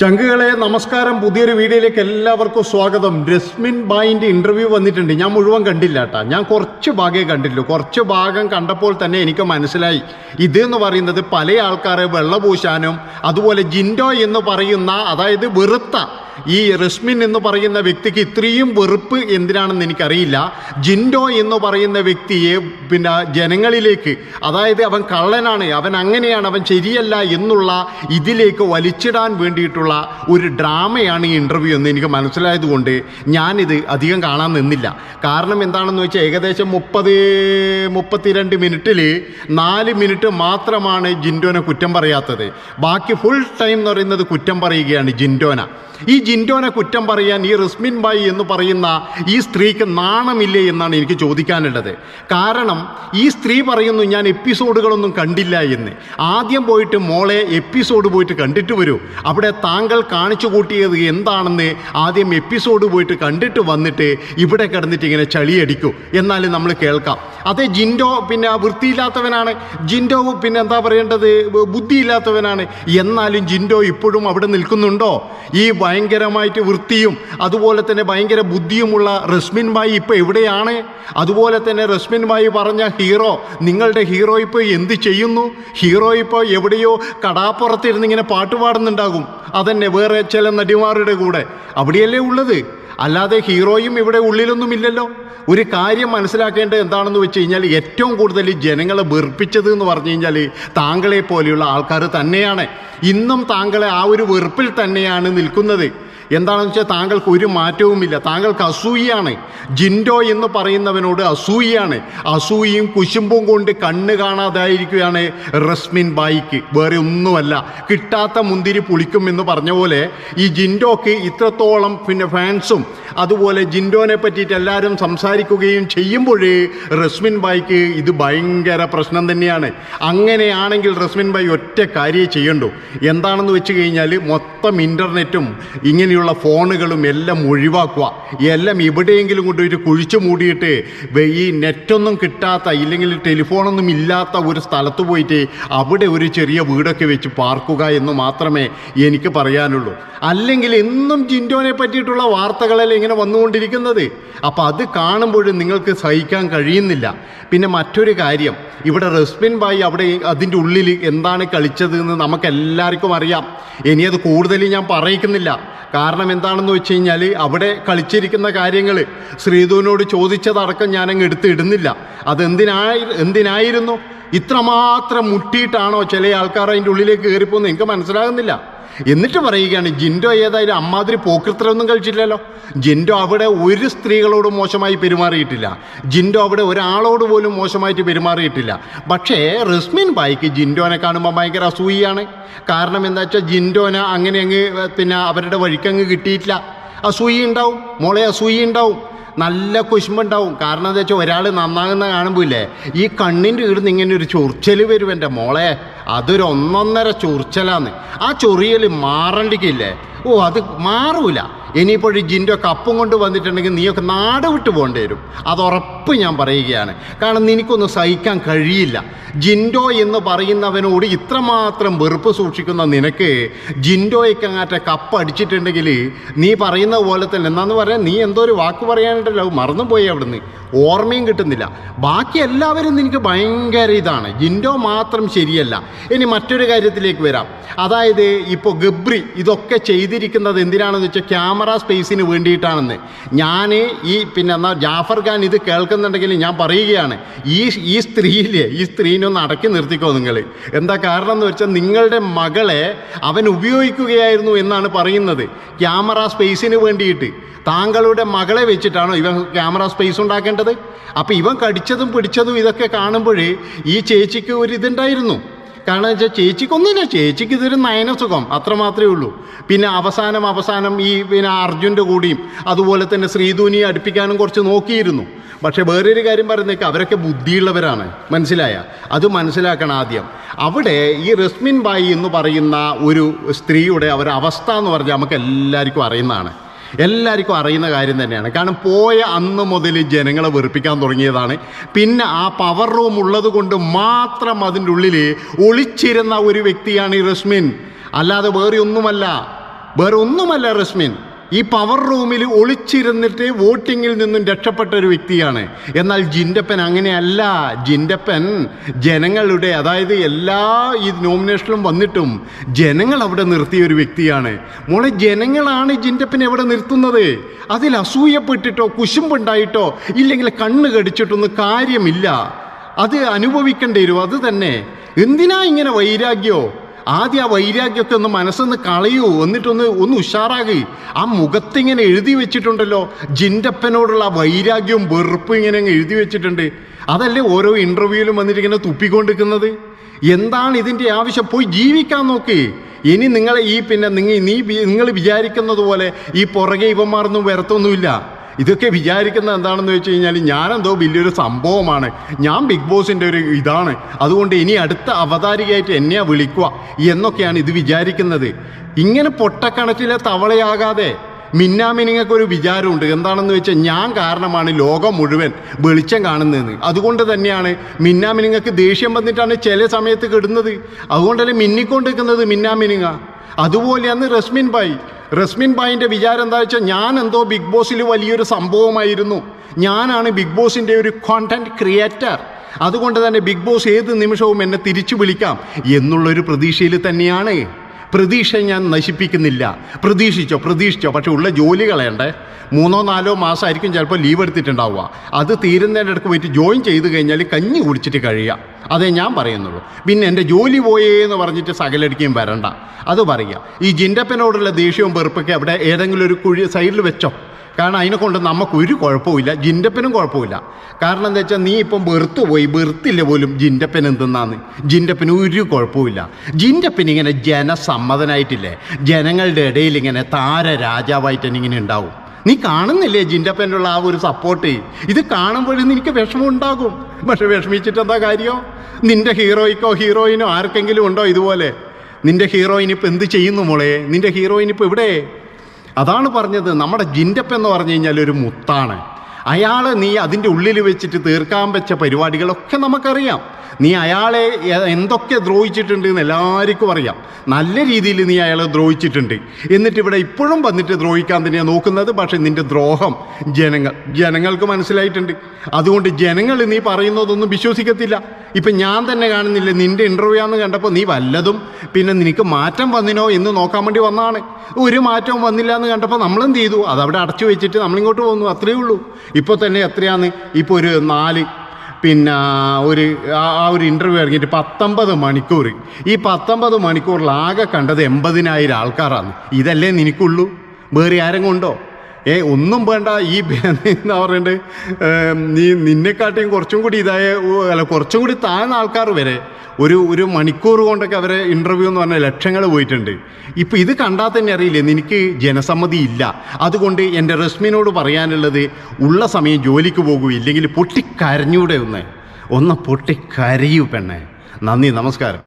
ചങ്കുകളെ നമസ്കാരം പുതിയൊരു വീഡിയോയിലേക്ക് എല്ലാവർക്കും സ്വാഗതം. രസ്മിൻ ബായിന്റെ ഇന്റർവ്യൂ വന്നിട്ടുണ്ട്. ഞാൻ മുഴുവൻ കണ്ടില്ല കേട്ടോ. ഞാൻ കുറച്ച് ഭാഗമേ കണ്ടിട്ടുള്ളൂ. കുറച്ച് ഭാഗം കണ്ടപ്പോൾ തന്നെ എനിക്ക് മനസ്സിലായി. ഇതെന്ന് പറയുന്നത് പല ആൾക്കാരെ വെള്ളപൂശാനും അതുപോലെ ജിൻഡോ എന്ന് പറയുന്ന അതായത് വെറുത്ത ഈ റസ്മിൻ എന്ന് പറയുന്ന വ്യക്തിക്ക് ഇത്രയും വെറുപ്പ് എന്തിനാണെന്ന് എനിക്കറിയില്ല. ജിൻഡോ എന്ന് പറയുന്ന വ്യക്തിയെ പിന്നെ ജനങ്ങളിലേക്ക് അതായത് അവൻ കള്ളനാണ് അവൻ അങ്ങനെയാണ് അവൻ ശരിയല്ല എന്നുള്ള ഇതിലേക്ക് വലിച്ചിടാൻ വേണ്ടിയിട്ടുള്ള ഒരു ഡ്രാമയാണ് ഈ ഇന്റർവ്യൂ എന്ന് എനിക്ക് മനസ്സിലായതുകൊണ്ട് ഞാനിത് അധികം കാണാൻ നിന്നില്ല. കാരണം എന്താണെന്ന് വെച്ചാൽ ഏകദേശം മുപ്പത് മുപ്പത്തിരണ്ട് മിനിറ്റിൽ നാല് മിനിറ്റ് മാത്രമാണ് ജിൻഡോനെ കുറ്റം പറയാത്തത്. ബാക്കി ഫുൾ ടൈം എന്ന് പറയുന്നത് കുറ്റം പറയുകയാണ് ജിൻഡോന. ഈ ജിൻഡോനെ കുറ്റം പറയാൻ ഈ റിസ്മിൻ ബായി എന്ന് പറയുന്ന ഈ സ്ത്രീക്ക് നാണമില്ലേ എന്നാണ് എനിക്ക് ചോദിക്കാനുള്ളത്. കാരണം ഈ സ്ത്രീ പറയുന്നു ഞാൻ എപ്പിസോഡുകളൊന്നും കണ്ടില്ല എന്ന്. ആദ്യം പോയിട്ട് മോളെ എപ്പിസോഡ് പോയിട്ട് കണ്ടിട്ട് വരൂ. അവിടെ താങ്കൾ കാണിച്ചു കൂട്ടിയത് എന്താണെന്ന് ആദ്യം എപ്പിസോഡ് പോയിട്ട് കണ്ടിട്ട് വന്നിട്ട് ഇവിടെ കിടന്നിട്ട് ഇങ്ങനെ ചളിയടിക്കൂ. എന്നാലും നമ്മൾ കേൾക്കാം. അതെ ജിൻഡോ പിന്നെ വൃത്തിയില്ലാത്തവനാണ്. ജിൻഡോ പിന്നെ എന്താ പറയേണ്ടത്? ബുദ്ധിയില്ലാത്തവനാണ്. എന്നാലും ജിൻഡോ ഇപ്പോഴും അവിടെ നിൽക്കുന്നുണ്ടോ? ഈ ഭയങ്കരമായിട്ട് വൃത്തിയും അതുപോലെ തന്നെ ഭയങ്കര ബുദ്ധിയുമുള്ള റസ്മിൻ ബായി ഇപ്പോൾ എവിടെയാണ്? അതുപോലെ തന്നെ റസ്മിൻ ബായി പറഞ്ഞ ഹീറോ നിങ്ങളുടെ ഹീറോ ഇപ്പോൾ എന്ത് ചെയ്യുന്നു? ഹീറോ ഇപ്പോൾ എവിടെയോ കടാപ്പുറത്തിരുന്ന് ഇങ്ങനെ പാട്ട് അതന്നെ വേറെ ചില നടിമാരുടെ കൂടെ. അവിടെയല്ലേ ഉള്ളത്? അല്ലാതെ ഹീറോയും ഇവിടെ ഉള്ളിലൊന്നും ഇല്ലല്ലോ ഒരു കാര്യം മനസ്സിലാക്കേണ്ടത് എന്താണെന്ന് വെച്ച് കഴിഞ്ഞാൽ ഏറ്റവും കൂടുതൽ ജനങ്ങളെ വെറുപ്പിച്ചത് എന്ന് പറഞ്ഞു കഴിഞ്ഞാൽ താങ്കളെ പോലെയുള്ള ആൾക്കാർ തന്നെയാണ്. ഇന്നും താങ്കളെ ആ ഒരു വെറുപ്പിൽ തന്നെയാണ് നിൽക്കുന്നത്. എന്താണെന്ന് വെച്ചാൽ താങ്കൾക്ക് ഒരു മാറ്റവുമില്ല. താങ്കൾക്ക് അസൂയാണ് ജിൻഡോ എന്ന് പറയുന്നവനോട് അസൂയാണ് അസൂയയും കുശുമ്പും കൊണ്ട് കണ്ണ് കാണാതായിരിക്കുകയാണ് റസ്മിൻ ബായിക്ക്. വേറെ ഒന്നുമല്ല. കിട്ടാത്ത മുന്തിരി പുളിക്കും എന്ന് പറഞ്ഞ പോലെ ഈ ജിൻഡോക്ക് ഇത്രത്തോളം പിന്നെ ഫാൻസും അതുപോലെ ജിൻഡോനെ പറ്റിയിട്ട് എല്ലാവരും സംസാരിക്കുകയും ചെയ്യുമ്പോഴേ റസ്മിൻ ബായിക്ക് ഇത് ഭയങ്കര പ്രശ്നം തന്നെയാണ്. അങ്ങനെയാണെങ്കിൽ റസ്മിൻ ബായി ഒറ്റ കാര്യം ചെയ്യണ്ടു. എന്താണെന്ന് വെച്ച് കഴിഞ്ഞാൽ മൊത്തം ഇന്റർനെറ്റും ഇങ്ങനെയുള്ള ഫോണുകളും എല്ലാം ഒഴിവാക്കുക. എല്ലാം എവിടെയെങ്കിലും കൊണ്ടുപോയിട്ട് കുഴിച്ചു മൂടിയിട്ട് ഈ നെറ്റൊന്നും കിട്ടാത്ത ഇല്ലെങ്കിൽ ടെലിഫോണൊന്നും ഇല്ലാത്ത ഒരു സ്ഥലത്ത് പോയിട്ട് അവിടെ ഒരു ചെറിയ വീടൊക്കെ വെച്ച് പാർക്കുക എന്ന് മാത്രമേ എനിക്ക് പറയാനുള്ളൂ. അല്ലെങ്കിൽ എന്നും ജിൻഡോനെ പറ്റിയിട്ടുള്ള വാർത്തകളല്ലേ ഇങ്ങനെ വന്നുകൊണ്ടിരിക്കുന്നത്? അപ്പം അത് കാണുമ്പോഴും നിങ്ങൾക്ക് സഹിക്കാൻ കഴിയുന്നില്ല. പിന്നെ മറ്റൊരു കാര്യം ഇവിടെ റസ്മിൻ ബായി അവിടെ അതിന്റെ ഉള്ളിൽ എന്താണ് കളിച്ചത് എന്ന് നമുക്ക് എല്ലാവർക്കും അറിയാം. ഇനി അത് കൂടുതൽ ഞാൻ പറയിക്കുന്നില്ല. കാരണം എന്താണെന്ന് വെച്ച് കഴിഞ്ഞാൽ അവിടെ കളിച്ചിരിക്കുന്ന കാര്യങ്ങൾ ശ്രീധുവിനോട് ചോദിച്ചതടക്കം ഞാനങ്ങ് എടുത്ത് ഇടുന്നില്ല. അതെന്തിനായി എന്തിനായിരുന്നു? ഇത്രമാത്രം മുട്ടിയിട്ടാണോ ചില ആൾക്കാർ അതിന്റെ ഉള്ളിലേക്ക് കയറിപ്പോകുന്നത്? എനിക്ക് മനസ്സിലാകുന്നില്ല. എന്നിട്ട് പറയുകയാണ് ജിൻഡോ ഏതായാലും അമ്മാതിരി പോക്കൃത്തരൊന്നും കഴിച്ചില്ലല്ലോ ജിൻഡോ അവിടെ ഒരു സ്ത്രീകളോട് മോശമായി പെരുമാറിയിട്ടില്ല. ജിൻഡോ അവിടെ ഒരാളോട് പോലും മോശമായിട്ട് പെരുമാറിയിട്ടില്ല. പക്ഷേ റിസ്മിൻ ബായിക്ക് ജിൻഡോനെ കാണുമ്പോൾ ഭയങ്കര അസൂയാണ് കാരണം എന്താ വെച്ചാൽ ജിൻഡോനെ അങ്ങനെ അങ്ങ് പിന്നെ അവരുടെ വഴിക്കങ്ങ് കിട്ടിയിട്ടില്ല. അസൂയി ഉണ്ടാവും. മോളെ അസൂയി ഉണ്ടാവും. നല്ല കുശുമ്പുണ്ടാവും കാരണം എന്താ വെച്ചാൽ ഒരാൾ നന്നാകുന്ന കാണുമ്പോൾ ഇല്ലേ ഈ കണ്ണിന്റെ ഇടുന്ന് ഇങ്ങനെ ഒരു ചൊറിച്ചൽ വരും എന്റെ മോളെ. അതൊരു ഒന്നൊന്നര ചൊറിച്ചലാന്ന്. ആ ചൊറിയൽ മാറണ്ടിക്കില്ലേ? ഓ അത് മാറൂല. ഇനിയിപ്പോൾ ഈ ജിന്റെ കപ്പും കൊണ്ട് വന്നിട്ടുണ്ടെങ്കിൽ നീയൊക്കെ നാട് വിട്ട് പോകേണ്ടി വരും. അത് ഉറപ്പ് ഞാൻ പറയുകയാണ്. കാരണം നിനക്കൊന്നും സഹിക്കാൻ കഴിയില്ല. ജിൻഡോ എന്ന് പറയുന്നവനോട് ഇത്രമാത്രം വെറുപ്പ് സൂക്ഷിക്കുന്ന നിനക്ക് ജിൻഡോയ്ക്ക് അങ്ങാറ്റ കപ്പ് അടിച്ചിട്ടുണ്ടെങ്കിൽ നീ പറയുന്ന പോലെ തന്നെ എന്നാന്ന് പറയാൻ നീ എന്തോ ഒരു വാക്ക് പറയാനായിട്ടല്ലോ മറന്നുപോയി അവിടുന്ന്. ഓർമ്മയും കിട്ടുന്നില്ല. ബാക്കി എല്ലാവരും നിനക്ക് ഭയങ്കര ഇതാണ്. ജിൻഡോ മാത്രം ശരിയല്ല. ഇനി മറ്റൊരു കാര്യത്തിലേക്ക് വരാം. അതായത് ഇപ്പോൾ ഗബ്രി ഇതൊക്കെ ചെയ്തിരിക്കുന്നത് എന്തിനാണെന്ന് വെച്ചാൽ ക്യാമറ സ്പേസിന് വേണ്ടിയിട്ടാണെന്ന്. ഞാൻ ഈ പിന്നെ എന്നാൽ ജാഫർ ഖാൻ ഇത് കേൾക്കുന്നുണ്ടെങ്കിൽ ഞാൻ പറയുകയാണ് ഈ ഈ സ്ത്രീയിലെ ഈ സ്ത്രീനെ ഒന്ന് അടക്കി നിർത്തിക്കോ നിങ്ങൾ എന്താ കാരണം എന്ന് വെച്ചാൽ നിങ്ങളുടെ മകളെ അവൻ ഉപയോഗിക്കുകയായിരുന്നു എന്നാണ് പറയുന്നത്. ക്യാമറ സ്പേസിന് വേണ്ടിയിട്ട്. താങ്കളുടെ മകളെ വെച്ചിട്ടാണോ ഇവൻ ക്യാമറ സ്പേസ് ഉണ്ടാക്കേണ്ടത്? അപ്പോൾ ഇവൻ കടിച്ചതും പിടിച്ചതും ഇതൊക്കെ കാണുമ്പോൾ ഈ ചേച്ചിക്ക് ഒരു ഇതുണ്ടായിരുന്നു. കാരണം വെച്ചാൽ ചേച്ചിക്കൊന്നുമില്ല ചേച്ചിക്ക് ഇതൊരു നയനസുഖം അത്ര മാത്രമേ ഉള്ളൂ. പിന്നെ അവസാനം അവസാനം ഈ പിന്നെ അർജുന്റെ കൂടിയും അതുപോലെ തന്നെ ശ്രീധുനിയെ അടുപ്പിക്കാനും കുറച്ച് നോക്കിയിരുന്നു. പക്ഷേ വേറൊരു കാര്യം പറയുന്നേക്ക് അവരൊക്കെ ബുദ്ധിയുള്ളവരാണ്. മനസ്സിലായ? അത് മനസ്സിലാക്കണം ആദ്യം. അവിടെ ഈ റസ്മിൻ ബായി എന്ന് പറയുന്ന ഒരു സ്ത്രീയുടെ അവരുടെ അവസ്ഥ എന്ന് പറഞ്ഞാൽ നമുക്ക് എല്ലാവർക്കും അറിയുന്നതാണ്. എല്ലാവർക്കും അറിയുന്ന കാര്യം തന്നെയാണ്. കാരണം പോയ അന്ന് മുതൽ ജനങ്ങളെ വെറുപ്പിക്കാൻ തുടങ്ങിയതാണ്. പിന്നെ ആ പവർ റൂം ഉള്ളത് കൊണ്ട് മാത്രം അതിന്റെ ഉള്ളിൽ ഒളിച്ചിരുന്ന ഒരു വ്യക്തിയാണ് ഈ റസ്മിൻ. അല്ലാതെ വേറെ ഒന്നുമല്ല. വേറെ ഒന്നുമല്ല റസ്മിൻ. ഈ പവർ റൂമിൽ ഒളിച്ചിരുന്നിട്ട് വോട്ടിങ്ങിൽ നിന്നും രക്ഷപ്പെട്ട ഒരു വ്യക്തിയാണ്. എന്നാൽ ജിൻഡപ്പൻ അങ്ങനെയല്ല. ജിൻഡപ്പൻ ജനങ്ങളുടെ അതായത് എല്ലാ ഈ നോമിനേഷനിലും വന്നിട്ടും ജനങ്ങൾ അവിടെ നിർത്തിയ ഒരു വ്യക്തിയാണ്. മോളെ ജനങ്ങളാണ് ജിൻഡപ്പൻ എവിടെ നിർത്തുന്നത്. അതിൽ അസൂയപ്പെട്ടിട്ടോ കുശുമ്പുണ്ടായിട്ടോ ഇല്ലെങ്കിൽ കണ്ണ് കടിച്ചിട്ടൊന്നും കാര്യമില്ല. അത് അനുഭവിക്കേണ്ടി വരും. അത് തന്നെ. എന്തിനാ ഇങ്ങനെ വൈരാഗ്യോ? ആദ്യം ആ വൈരാഗ്യമൊക്കെ ഒന്ന് മനസ്സൊന്ന് കളയൂ എന്നിട്ടൊന്ന് ഒന്ന് ഉഷാറാകി. ആ മുഖത്തിങ്ങനെ എഴുതി വെച്ചിട്ടുണ്ടല്ലോ. ജിൻഡപ്പനോടുള്ള ആ വൈരാഗ്യവും വെറുപ്പും ഇങ്ങനെ അങ്ങ് എഴുതി വെച്ചിട്ടുണ്ട്. അതല്ലേ ഓരോ ഇന്റർവ്യൂവിലും വന്നിട്ടിങ്ങനെ തുപ്പിക്കൊണ്ടിരിക്കുന്നത്? എന്താണ് ഇതിന്റെ ആവശ്യം? പോയി ജീവിക്കാൻ നോക്ക്. ഇനി നിങ്ങളെ ഈ പിന്നെ നിങ്ങൾ നീ നിങ്ങൾ വിചാരിക്കുന്നത് പോലെ ഈ പുറകെ ഇവന്മാർന്നും വരത്തൊന്നുമില്ല. ഇതൊക്കെ വിചാരിക്കുന്നത് എന്താണെന്ന് വെച്ച് കഴിഞ്ഞാൽ ഞാനെന്തോ വലിയൊരു സംഭവമാണ്. ഞാൻ ബിഗ് ബോസിന്റെ ഒരു ഇതാണ്. അതുകൊണ്ട് ഇനി അടുത്ത അവതാരികയായിട്ട് എന്നെ വിളിക്കുക എന്നൊക്കെയാണ് ഇത് വിചാരിക്കുന്നത്. ഇങ്ങനെ പൊട്ടക്കണക്കിലെ തവളയാകാതെ മിന്നാമിനിങ്ങൊക്കെ ഒരു വിചാരമുണ്ട്. എന്താണെന്ന് വെച്ചാൽ ഞാൻ കാരണമാണ് ലോകം മുഴുവൻ വെളിച്ചം കാണുന്നതെന്ന്. അതുകൊണ്ട് തന്നെയാണ് മിന്നാമിനിങ്ങൾക്ക് ദേഷ്യം വന്നിട്ടാണ് ചില സമയത്ത് കിടുന്നത്. അതുകൊണ്ടല്ലേ മിന്നിക്കൊണ്ടിരിക്കുന്നത് മിന്നാമിനിങ്ങ. അതുപോലെയാണ് റസ്മിൻ ബായി. റസ്മിൻ ബായിന്റെ വിചാരം എന്താ വെച്ചാൽ ഞാൻ എന്തോ ബിഗ് ബോസിൽ വലിയൊരു സംഭവമായിരുന്നു. ഞാനാണ് ബിഗ് ബോസിന്റെ ഒരു കോണ്ടന്റ് ക്രിയേറ്റർ അതുകൊണ്ട് തന്നെ ബിഗ് ബോസ് ഏത് നിമിഷവും എന്നെ തിരിച്ചു വിളിക്കാം എന്നുള്ളൊരു പ്രതീക്ഷയിൽ തന്നെയാണ്. പ്രതീക്ഷ ഞാൻ നശിപ്പിക്കുന്നില്ല. പ്രതീക്ഷിച്ചോ പ്രതീക്ഷിച്ചോ. പക്ഷെ ഉള്ള ജോലി കളയണ്ടേ. മൂന്നോ നാലോ മാസമായിരിക്കും ചിലപ്പോൾ ലീവ് എടുത്തിട്ടുണ്ടാവുക. അത് തീരുന്നതിന്റെ ഇടയ്ക്ക് പോയിട്ട് ജോയിൻ ചെയ്ത് കഴിഞ്ഞാൽ കഞ്ഞി കുടിച്ചിട്ട് കഴിയുക. അതേ ഞാൻ പറയുന്നുള്ളൂ. പിന്നെ എന്റെ ജോലി പോയേ എന്ന് പറഞ്ഞിട്ട് സകലടിക്കുകയും വരണ്ട. അത് പറയുക. ഈ ജിൻഡപ്പനോടുള്ള ദേഷ്യവും വെറുപ്പൊക്കെ അവിടെ ഏതെങ്കിലും ഒരു കുഴി സൈഡിൽ വെച്ചോ. കാരണം അതിനെ കൊണ്ട് നമുക്ക് ഒരു കുഴപ്പമില്ല ജിൻഡപ്പനും കുഴപ്പമില്ല കാരണം എന്താ വെച്ചാൽ നീ ഇപ്പം വെറുത്തു പോയി വെറുത്തില്ല പോലും ജിൻഡപ്പൻ എന്തെന്നാന്ന്. ജിൻഡപ്പന് ഒരു കുഴപ്പമില്ല ജിൻഡപ്പൻ ഇങ്ങനെ ജനസമ്മതനായിട്ടില്ലേ? ജനങ്ങളുടെ ഇടയിൽ ഇങ്ങനെ താര രാജാവായിട്ട് തന്നെ ഇങ്ങനെ ഉണ്ടാവും. നീ കാണുന്നില്ലേ ജിന്റപ്പനുള്ള ആ ഒരു സപ്പോർട്ട് ഇത് കാണുമ്പോഴും നിനക്ക് വിഷമം ഉണ്ടാകും. പക്ഷെ വിഷമിച്ചിട്ട് എന്താ കാര്യം നിന്റെ ഹീറോയ്ക്കോ ഹീറോയിനോ ആർക്കെങ്കിലും ഉണ്ടോ ഇതുപോലെ? നിന്റെ ഹീറോയിൻ ഇപ്പം എന്ത് ചെയ്യുന്നു മോളെ? നിന്റെ ഹീറോയിൻ ഇപ്പം ഇവിടെ അതാണ് പറഞ്ഞത്. നമ്മുടെ ജിൻഡപ്പ് എന്ന് പറഞ്ഞു കഴിഞ്ഞാൽ ഒരു മുത്താണ്. അയാളെ നീ അതിന്റെ ഉള്ളിൽ വെച്ചിട്ട് തീർക്കാൻ വെച്ച പരിപാടികളൊക്കെ നമുക്കറിയാം. നീ അയാളെ എന്തൊക്കെ ദ്രോഹിച്ചിട്ടുണ്ട് എന്ന് എല്ലാവർക്കും അറിയാം. നല്ല രീതിയിൽ നീ അയാളെ ദ്രോഹിച്ചിട്ടുണ്ട്. എന്നിട്ട് ഇവിടെ ഇപ്പോഴും വന്നിട്ട് ദ്രോഹിക്കാൻ തന്നെയാണ് നോക്കുന്നത്. പക്ഷേ നിന്റെ ദ്രോഹം ജനങ്ങൾ ജനങ്ങൾക്ക് മനസ്സിലായിട്ടുണ്ട്. അതുകൊണ്ട് ജനങ്ങൾ നീ പറയുന്നതൊന്നും വിശ്വസിക്കത്തില്ല. ഇപ്പം ഞാൻ തന്നെ കാണുന്നില്ല. നിന്റെ ഇന്റർവ്യൂ ആണെന്ന് കണ്ടപ്പോൾ നീ വല്ലതും പിന്നെ നിനക്ക് മാറ്റം വന്നിനോ എന്ന് നോക്കാൻ വേണ്ടി വന്നാണ് ഒരു മാറ്റവും വന്നില്ല എന്ന് കണ്ടപ്പോൾ നമ്മളെന്ത് ചെയ്തു? അതവിടെ അടച്ചു വെച്ചിട്ട് നമ്മളിങ്ങോട്ട് പോകുന്നു അത്രയേ ഉള്ളൂ. ഇപ്പോൾ തന്നെ എത്രയാണ്? ഇപ്പോൾ ഒരു നാല്. പിന്നെ ഒരു ആ ഒരു ഇന്റർവ്യൂ ഇറങ്ങിയിട്ട് പത്തൊമ്പത് മണിക്കൂർ ഈ പത്തൊമ്പത് മണിക്കൂറിൽ ആകെ കണ്ടത് എൺപതിനായിരം ആൾക്കാരാണ്. ഇതല്ലേ നിനക്കുള്ളൂ? വേറെ ആരെങ്കിലും ഉണ്ടോ? ഏ ഒന്നും വേണ്ട ഈ എന്താ പറയുന്നത് നീ നിന്നെക്കാട്ടിയും കുറച്ചും കൂടി ഇതായ അല്ല കുറച്ചും കൂടി താഴ്ന്ന ആൾക്കാർ വരെ ഒരു ഒരു മണിക്കൂർ കൊണ്ടൊക്കെ അവരെ ഇന്റർവ്യൂ എന്ന് പറഞ്ഞാൽ ലക്ഷങ്ങൾ പോയിട്ടുണ്ട്. ഇപ്പം ഇത് കണ്ടാൽ തന്നെ അറിയില്ലേ നിനക്ക് ജനസമ്മതി ഇല്ല. അതുകൊണ്ട് എന്റെ റസ്മിനോട് പറയാനുള്ളത് ഉള്ള സമയം ജോലിക്ക് പോകൂ ഇല്ലെങ്കിൽ പൊട്ടിക്കരഞ്ഞൂടെ ഒന്ന്. ഒന്ന് പൊട്ടിക്കരയൂ പെണ്ണേ. നന്ദി നമസ്കാരം.